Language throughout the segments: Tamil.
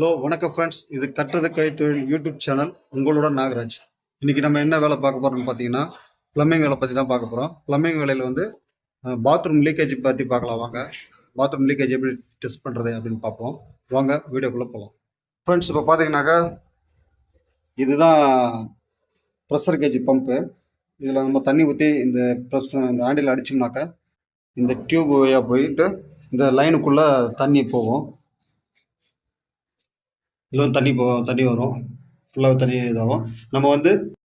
ஹலோ வணக்கம் ஃப்ரெண்ட்ஸ் இது கட்டுறது கைத்தொழில் யூடியூப் சேனல் உங்களோட நாகராஜ். இன்னைக்கு நம்ம என்ன வேலை பார்க்க போறோம்னு பார்த்தீங்கன்னா பிளம்பிங் வேலை பற்றி தான் பார்க்க போகிறோம் பிளம்பிங் வேலையில் வந்து பாத்ரூம் லீக்கேஜ் பற்றி பார்க்கலாம். வாங்க. பாத்ரூம் லீக்கேஜ் எப்படி டெஸ்ட் பண்ணுறது அப்படின்னு பார்ப்போம். வாங்க வீடியோக்குள்ளே போகலாம் ஃப்ரெண்ட்ஸ் இப்போ பார்த்தீங்கன்னாக்கா இதுதான் ப்ரெஷர் கேஜ் பம்பு இதில் நம்ம தண்ணி ஊற்றி இந்த ப்ரெஸ் இந்த ஆண்டில் அடிச்சோம்னாக்கா இந்த டியூப் வழியாக போயிட்டு இந்த லைனுக்குள்ளே தண்ணி போகும். இதில் வந்து தண்ணி போ தண்ணி வரும். ஃபுல்லாக தண்ணி இதாகும். நம்ம வந்து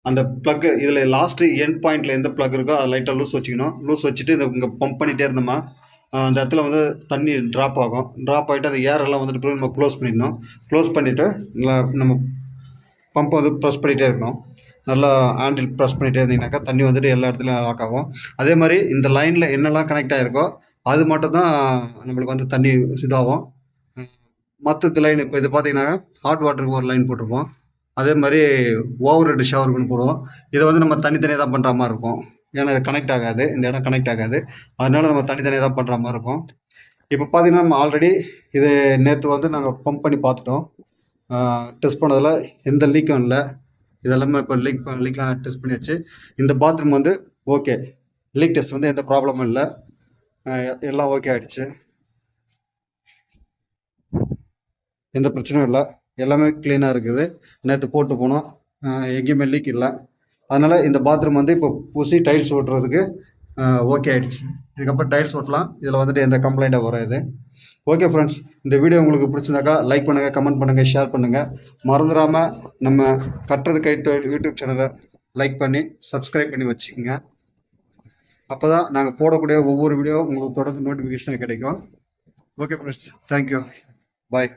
அந்த ப்ளக்கு இதில் லாஸ்ட்டு எண்ட் பாயிண்டில் எந்த ப்ளக் இருக்கோ அதை லைட்டாக லூஸ் வச்சுக்கணும். லூஸ் வச்சுட்டு இதை இங்கே பம்ப் பண்ணிகிட்டே இருந்தோமா அந்த இடத்துல வந்து தண்ணி ட்ராப் ஆகும். ட்ராப் ஆகிட்டு அந்த ஏர் எல்லாம் வந்துட்டு பிறகு நம்ம க்ளோஸ் பண்ணிடணும். க்ளோஸ் பண்ணிவிட்டு நம்ம பம்பை வந்து ப்ரெஸ் பண்ணிகிட்டே இருக்கணும். நல்லா ஹேண்டில் ப்ரெஸ் பண்ணிகிட்டே இருந்தீங்கன்னாக்கா தண்ணி வந்துட்டு எல்லா இடத்துலையும் லாக் ஆகும். அதே மாதிரி இந்த லைனில் என்னெல்லாம் கனெக்ட் ஆகிருக்கோ அது மட்டும் தான் நம்மளுக்கு வந்து தண்ணி இதாகும். மற்ற லைன் இப்போ இது பார்த்தீங்கன்னா ஹாட் வாட்டருக்கு ஒரு லைன் போட்டிருப்போம். அதே மாதிரி ஓவர் ஹெட் ஷவருக்குன்னு போடுவோம். இதை வந்து நம்ம தனித்தனியாக தான் பண்ணுற மாதிரி இருக்கும். ஏன்னா இது கனெக்ட் ஆகாது. இந்த இடம் கனெக்ட் ஆகாது. அதனால நம்ம தனித்தனியாக தான் பண்ணுற மாதிரி இருக்கும். இப்போ பார்த்தீங்கன்னா நம்ம ஆல்ரெடி இது நேற்று வந்து நாங்கள் பம்ப் பண்ணி பார்த்துட்டோம். டெஸ்ட் பண்ணதில் எந்த லீக்கும் இல்லை. இதெல்லாமே இப்போ லீக் லீக்லாம் டெஸ்ட் பண்ணியாச்சு. இந்த பாத்ரூம் வந்து ஓகே லீக் டெஸ்ட் வந்து எந்த ப்ராப்ளமும் இல்லை. எல்லாம் ஓகே ஆகிடுச்சு எந்த பிரச்சனையும் இல்லை. எல்லாமே க்ளீனாக இருக்குது. நேற்று போட்டு போனோம். எங்கேயுமே லீக் இல்லை. அதனால் இந்த பாத்ரூம் வந்து இப்போ பூசி டைல்ஸ் ஓட்டுறதுக்கு ஓகே ஆகிடுச்சு இதுக்கப்புறம் டைல்ஸ் ஓட்டலாம். இதில் வந்துட்டு எந்த கம்ப்ளைண்ட்டாக வராது. ஓகே ஃப்ரெண்ட்ஸ் இந்த வீடியோ உங்களுக்கு பிடிச்சிருந்தாக்கா லைக் பண்ணுங்கள் கமெண்ட் பண்ணுங்கள் ஷேர் பண்ணுங்கள் மறந்துடாமல் நம்ம கட்டுறது கை யூடியூப் சேனலை லைக் பண்ணி சப்ஸ்கிரைப் பண்ணி வச்சுக்கோங்க. அப்போ தான் நாங்கள் போடக்கூடிய ஒவ்வொரு வீடியோ உங்களுக்கு தொடர்ந்து நோட்டிஃபிகேஷனாக கிடைக்கும். Okay friends thank you bye